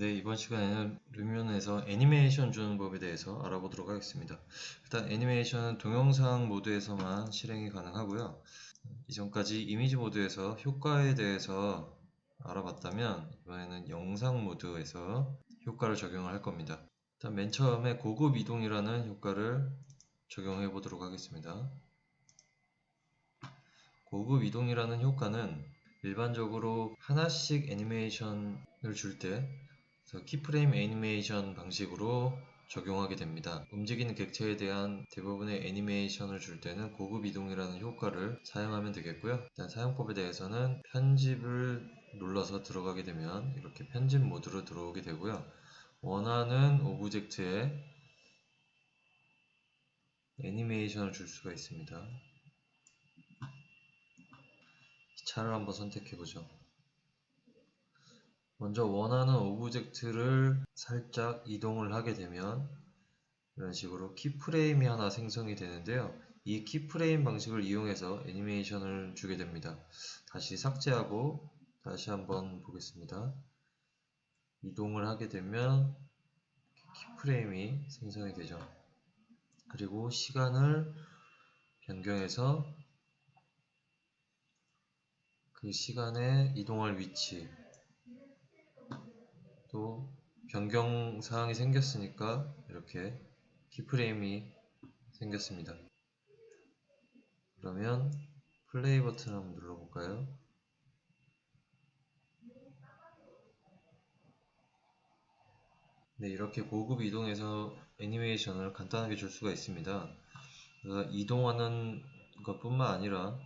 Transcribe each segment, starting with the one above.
네, 이번 시간에는 루미온에서 애니메이션 주는 법에 대해서 알아보도록 하겠습니다. 일단 애니메이션은 동영상 모드에서만 실행이 가능하고요. 이전까지 이미지 모드에서 효과에 대해서 알아봤다면 이번에는 영상 모드에서 효과를 적용을 할 겁니다. 일단 맨 처음에 고급 이동이라는 효과를 적용해 보도록 하겠습니다. 고급 이동이라는 효과는 일반적으로 하나씩 애니메이션을 줄 때 키프레임 애니메이션 방식으로 적용하게 됩니다. 움직이는 객체에 대한 대부분의 애니메이션을 줄 때는 고급 이동이라는 효과를 사용하면 되겠고요. 일단 사용법에 대해서는 편집을 눌러서 들어가게 되면 이렇게 편집 모드로 들어오게 되고요. 원하는 오브젝트에 애니메이션을 줄 수가 있습니다. 차를 한번 선택해 보죠. 먼저 원하는 오브젝트를 살짝 이동을 하게 되면 이런 식으로 키프레임이 하나 생성이 되는데요. 이 키프레임 방식을 이용해서 애니메이션을 주게 됩니다. 다시 삭제하고 다시 한번 보겠습니다. 이동을 하게 되면 키프레임이 생성이 되죠. 그리고 시간을 변경해서 그 시간에 이동할 위치 또 변경 사항이 생겼으니까 이렇게 키프레임이 생겼습니다. 그러면 플레이 버튼 한번 눌러볼까요? 네, 이렇게 고급 이동해서 애니메이션을 간단하게 줄 수가 있습니다. 이동하는 것뿐만 아니라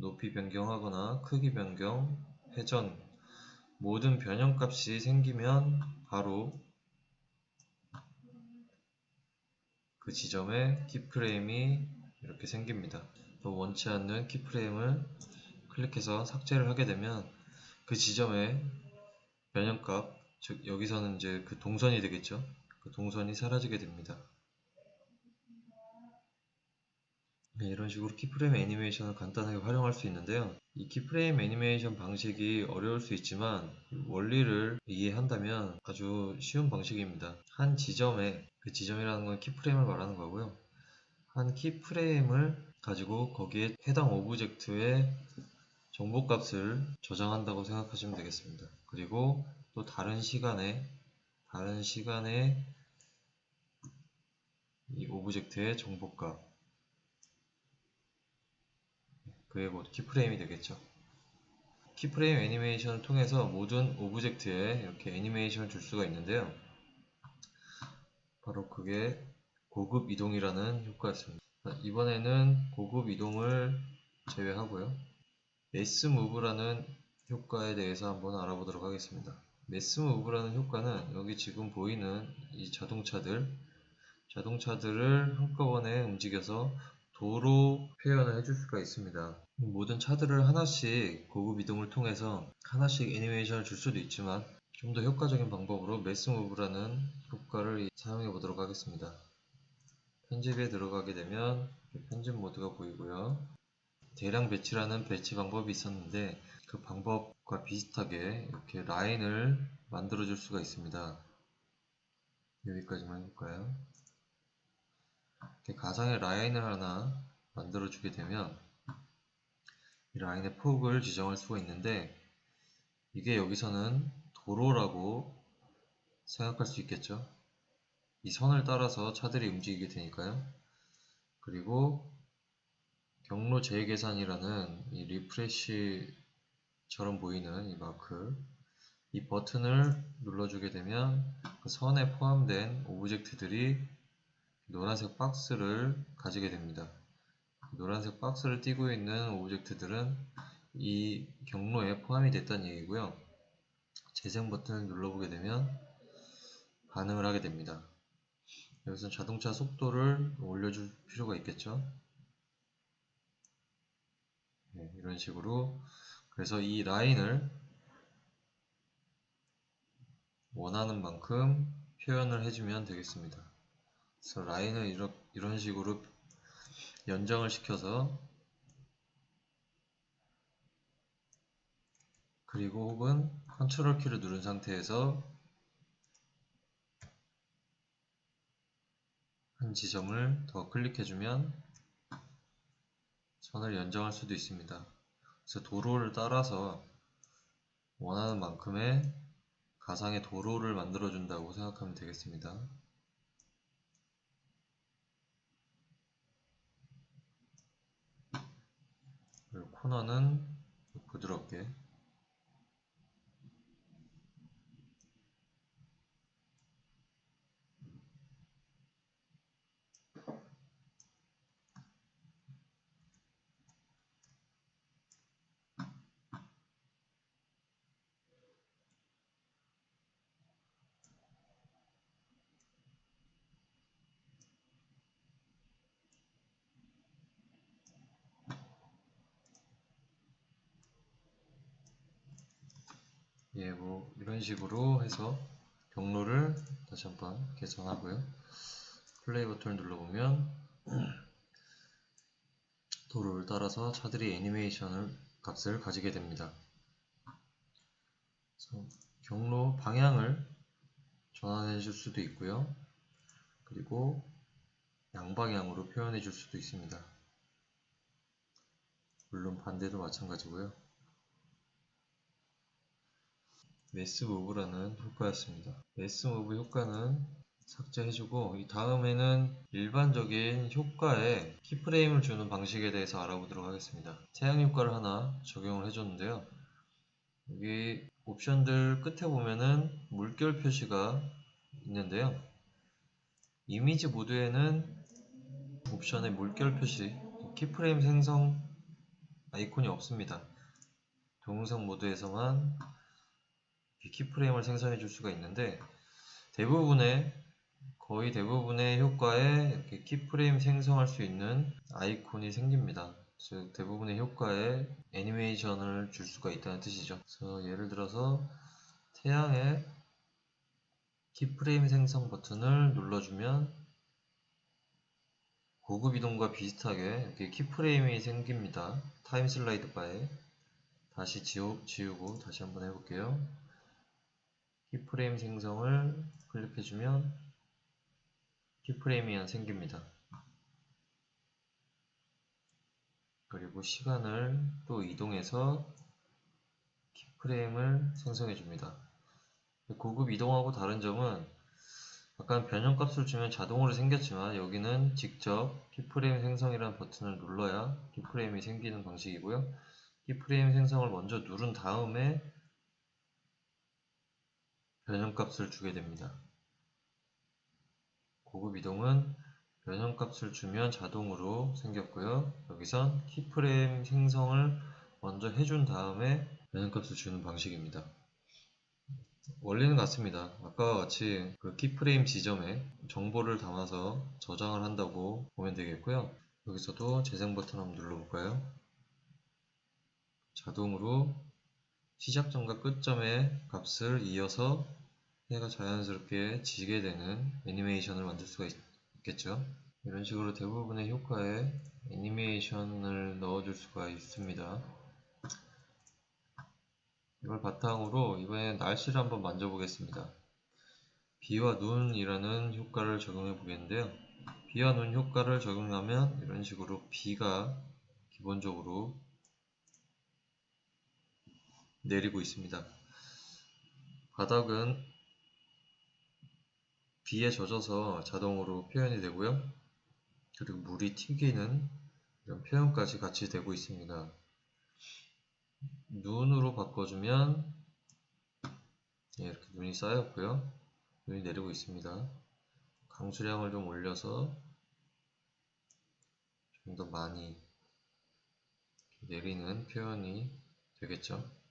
높이 변경하거나 크기 변경, 회전, 모든 변형값이 생기면 바로 그 지점에 키프레임이 이렇게 생깁니다. 또 원치 않는 키프레임을 클릭해서 삭제를 하게 되면 그 지점에 변형값, 즉 여기서는 이제 그 동선이 되겠죠. 그 동선이 사라지게 됩니다. 네, 이런 식으로 키프레임 애니메이션을 간단하게 활용할 수 있는데요. 이 키프레임 애니메이션 방식이 어려울 수 있지만 원리를 이해한다면 아주 쉬운 방식입니다. 한 지점에 그 지점이라는 건 키프레임을 말하는 거고요. 한 키프레임을 가지고 거기에 해당 오브젝트의 정보값을 저장한다고 생각하시면 되겠습니다. 그리고 또 다른 시간에 다른 시간에 이 오브젝트의 정보값 그게 곧 키프레임이 되겠죠. 키프레임 애니메이션을 통해서 모든 오브젝트에 이렇게 애니메이션을 줄 수가 있는데요. 바로 그게 고급 이동이라는 효과였습니다. 이번에는 고급 이동을 제외하고요. 매스 무브라는 효과에 대해서 한번 알아보도록 하겠습니다. 매스 무브라는 효과는 여기 지금 보이는 이 자동차들 자동차들을 한꺼번에 움직여서 도로 표현을 해줄 수가 있습니다. 모든 차들을 하나씩 고급 이동을 통해서 하나씩 애니메이션을 줄 수도 있지만 좀 더 효과적인 방법으로 매스 무브라는 효과를 사용해 보도록 하겠습니다. 편집에 들어가게 되면 편집 모드가 보이고요. 대량 배치라는 배치 방법이 있었는데 그 방법과 비슷하게 이렇게 라인을 만들어 줄 수가 있습니다. 여기까지만 해볼까요? 가상의 라인을 하나 만들어 주게 되면 이 라인의 폭을 지정할 수가 있는데 이게 여기서는 도로라고 생각할 수 있겠죠 이 선을 따라서 차들이 움직이게 되니까요 그리고 경로 재계산이라는 이 리프레쉬처럼 보이는 이 마크 이 버튼을 눌러주게 되면 그 선에 포함된 오브젝트들이 노란색 박스를 가지게 됩니다. 노란색 박스를 띄고 있는 오브젝트들은 이 경로에 포함이 됐다는 얘기고요. 재생 버튼을 눌러보게 되면 반응을 하게 됩니다. 여기서 자동차 속도를 올려줄 필요가 있겠죠. 네, 이런 식으로 그래서 이 라인을 원하는 만큼 표현을 해주면 되겠습니다. 그래서 라인을 이런, 이런 식으로 연정을 시켜서 그리고 혹은 컨트롤 키를 누른 상태에서 한 지점을 더 클릭해주면 선을 연정할 수도 있습니다. 그래서 도로를 따라서 원하는 만큼의 가상의 도로를 만들어준다고 생각하면 되겠습니다. 코너는 부드럽게 예, 뭐 이런 식으로 해서 경로를 다시 한번 개선하고요. 플레이 버튼을 눌러보면 도로를 따라서 차들이 애니메이션을 값을 가지게 됩니다. 경로 방향을 전환해 줄 수도 있고요. 그리고 양방향으로 표현해 줄 수도 있습니다. 물론 반대도 마찬가지고요. 매스 무브라는 효과였습니다. 매스 무브 효과는 삭제해주고 이 다음에는 일반적인 효과에 키프레임을 주는 방식에 대해서 알아보도록 하겠습니다. 태양 효과를 하나 적용을 해줬는데요. 여기 옵션들 끝에 보면은 물결 표시가 있는데요. 이미지 모드에는 옵션에 물결 표시, 키프레임 생성 아이콘이 없습니다. 동영상 모드에서만 키프레임을 생성해 줄 수가 있는데 대부분의 거의 대부분의 효과에 이렇게 키프레임 생성할 수 있는 아이콘이 생깁니다. 즉 대부분의 효과에 애니메이션을 줄 수가 있다는 뜻이죠. 그래서 예를 들어서 태양의 키프레임 생성 버튼을 눌러주면 고급 이동과 비슷하게 이렇게 키프레임이 생깁니다. 타임 슬라이드 바에 다시 지우, 지우고 다시 한번 해볼게요. 키프레임 생성을 클릭해주면 키프레임이 하나 생깁니다. 그리고 시간을 또 이동해서 키프레임을 생성해 줍니다. 고급 이동하고 다른 점은 약간 변형값을 주면 자동으로 생겼지만 여기는 직접 키프레임 생성이라는 버튼을 눌러야 키프레임이 생기는 방식이고요. 키프레임 생성을 먼저 누른 다음에 변형값을 주게 됩니다. 고급 이동은 변형값을 주면 자동으로 생겼고요. 여기선 키프레임 생성을 먼저 해준 다음에 변형값을 주는 방식입니다. 원리는 같습니다. 아까와 같이 그 키프레임 지점에 정보를 담아서 저장을 한다고 보면 되겠고요. 여기서도 재생 버튼 한번 눌러볼까요? 자동으로 시작점과 끝점의 값을 이어서 해가 자연스럽게 지게 되는 애니메이션을 만들 수가 있, 겠죠 이런 식으로 대부분의 효과에 애니메이션을 넣어줄 수가 있습니다. 이걸 바탕으로 이번에 날씨를 한번 만져보겠습니다. 비와 눈이라는 효과를 적용해 보겠는데요. 비와 눈 효과를 적용하면 이런 식으로 비가 기본적으로 내리고 있습니다. 바닥은 비에 젖어서 자동으로 표현이 되고요. 그리고 물이 튀기는 이런 표현까지 같이 되고 있습니다. 눈으로 바꿔주면 예, 이렇게 눈이 쌓였고요. 눈이 내리고 있습니다. 강수량을 좀 올려서 좀 더 많이 내리는 표현이 되겠죠.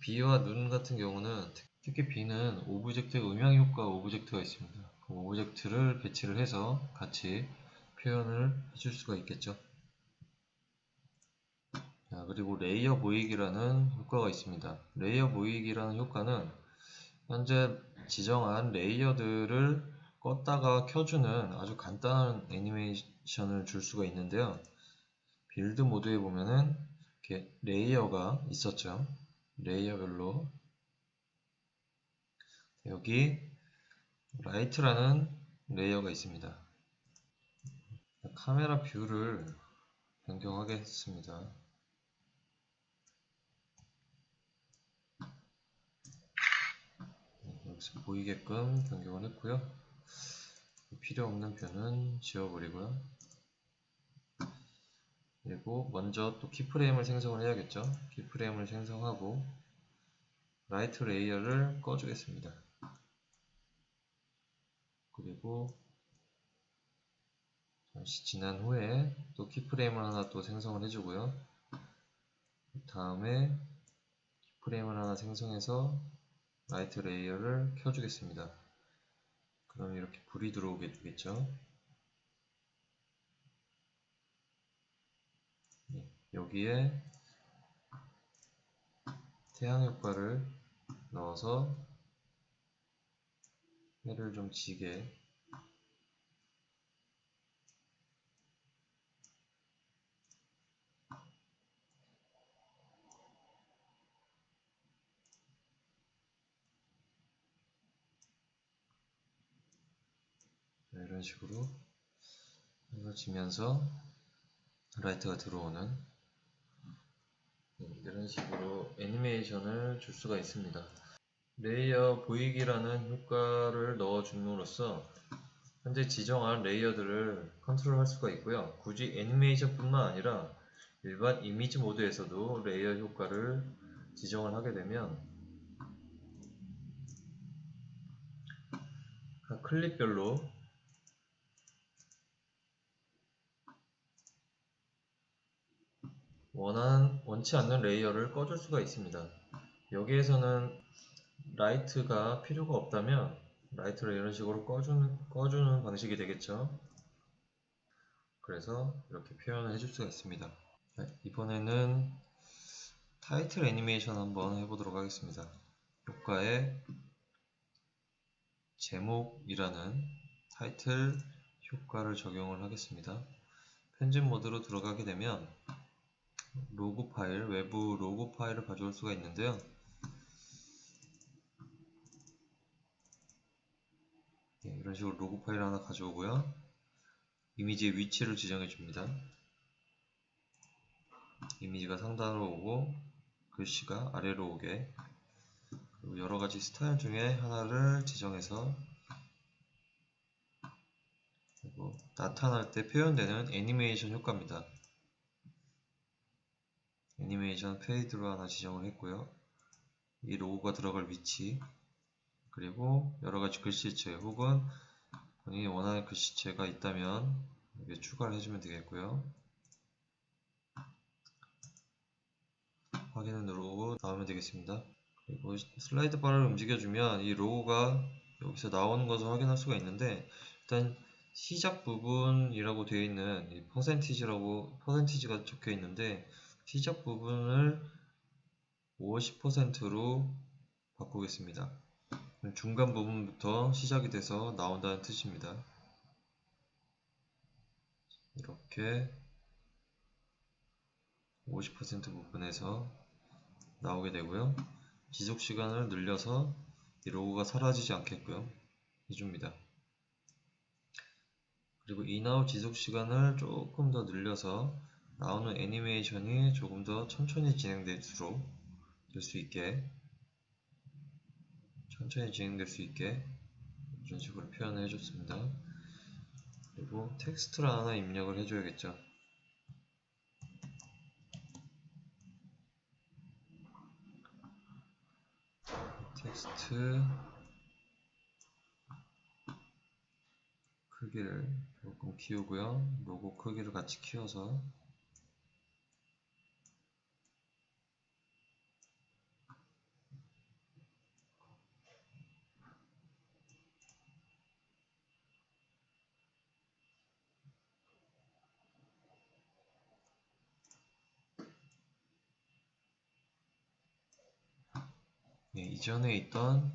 비와 눈 같은 경우는 특히 B는 오브젝트 음향 효과 오브젝트가 있습니다. 그 오브젝트를 배치를 해서 같이 표현을 해줄 수가 있겠죠. 자, 그리고 레이어 보이기라는 효과가 있습니다. 레이어 보이기라는 효과는 현재 지정한 레이어들을 껐다가 켜주는 아주 간단한 애니메이션을 줄 수가 있는데요. 빌드 모드에 보면은 이렇게 레이어가 있었죠. 레이어별로 여기 라이트라는 레이어가 있습니다. 카메라 뷰를 변경하겠습니다. 네, 여기서 보이게끔 변경을 했고요. 필요 없는 뷰는 지워버리고요. 그리고 먼저 또 키프레임을 생성을 해야겠죠. 키프레임을 생성하고 라이트 레이어를 꺼주겠습니다. 그리고 잠시 지난 후에 또 키프레임을 하나 또 생성을 해주고요. 그 다음에 키프레임을 하나 생성해서 라이트 레이어를 켜주겠습니다. 그럼 이렇게 불이 들어오게 되겠죠. 네, 여기에 태양 효과를 넣어서 해를 좀 지게 이런 식으로 지면서 라이트가 들어오는 네, 이런 식으로 애니메이션을 줄 수가 있습니다. 레이어 보이기라는 효과를 넣어줌으로써 현재 지정한 레이어들을 컨트롤할 수가 있고요. 굳이 애니메이션 뿐만 아니라 일반 이미지 모드에서도 레이어 효과를 지정을 하게 되면 각 클립별로 원한, 원치 않는 레이어를 꺼줄 수가 있습니다. 여기에서는 라이트가 필요가 없다면 라이트를 이런 식으로 꺼주는, 꺼주는 방식이 되겠죠. 그래서 이렇게 표현을 해줄 수가 있습니다. 네, 이번에는 타이틀 애니메이션 한번 해보도록 하겠습니다. 효과에 제목이라는 타이틀 효과를 적용을 하겠습니다. 편집 모드로 들어가게 되면 로고 파일, 외부 로고 파일을 가져올 수가 있는데요. 네, 이런 식으로 로고 파일 하나 가져오고요. 이미지의 위치를 지정해 줍니다. 이미지가 상단으로 오고 글씨가 아래로 오게 그리고 여러가지 스타일 중에 하나를 지정해서 그리고 나타날 때 표현되는 애니메이션 효과입니다. 애니메이션 페이드로 하나 지정을 했고요. 이 로고가 들어갈 위치 그리고 여러가지 글씨체 혹은 본인이 원하는 글씨체가 있다면 여기에 추가를 해주면 되겠고요. 확인을 누르고 나오면 되겠습니다. 그리고 슬라이드 바를 움직여주면 이 로고가 여기서 나오는 것을 확인할 수가 있는데 일단 시작 부분이라고 되어 있는 이 퍼센티지라고 퍼센티지가 적혀 있는데 시작 부분을 50%로 바꾸겠습니다. 중간 부분부터 시작이 돼서 나온다는 뜻입니다. 이렇게 50% 부분에서 나오게 되고요. 지속 시간을 늘려서 이 로고가 사라지지 않게끔 해줍니다. 그리고 인아웃 지속 시간을 조금 더 늘려서 나오는 애니메이션이 조금 더 천천히 진행될수록 될 수 있게 천천히 진행될 수 있게 이런 식으로 표현을 해줬습니다. 그리고 텍스트를 하나 입력을 해줘야겠죠. 텍스트 크기를 조금 키우고요. 로고 크기를 같이 키워서 예, 이전에 있던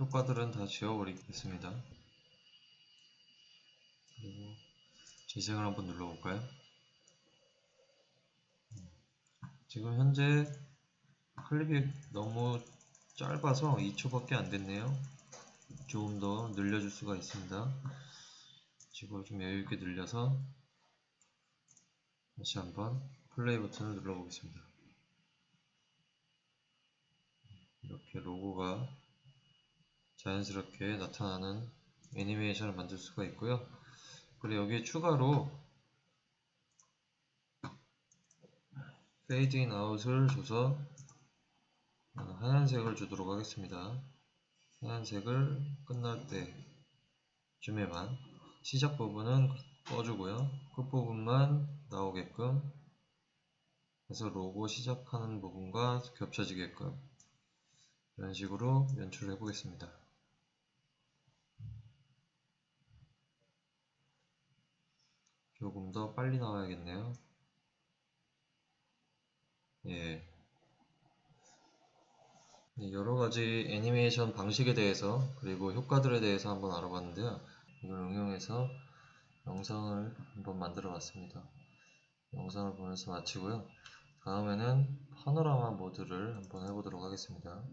효과들은 다 지워버리겠습니다. 그리고 재생을 한번 눌러볼까요? 지금 현재 클립이 너무 짧아서 2초밖에 안 됐네요. 조금 더 늘려줄 수가 있습니다. 지금 좀 여유있게 늘려서 다시 한번 플레이 버튼을 눌러보겠습니다. 이렇게 로고가 자연스럽게 나타나는 애니메이션을 만들 수가 있고요. 그리고 여기에 추가로 페이드 인 아웃을 줘서 어, 하얀색을 주도록 하겠습니다. 하얀색을 끝날 때쯤에만 시작 부분은 꺼주고요. 끝부분만 나오게끔 해서 로고 시작하는 부분과 겹쳐지게끔 이런 식으로 연출을 해보겠습니다. 조금 더 빨리 나와야겠네요. 예. 네, 여러 가지 애니메이션 방식에 대해서 그리고 효과들에 대해서 한번 알아봤는데요. 이걸 응용해서 영상을 한번 만들어 봤습니다. 영상을 보면서 마치고요. 다음에는 파노라마 모드를 한번 해보도록 하겠습니다.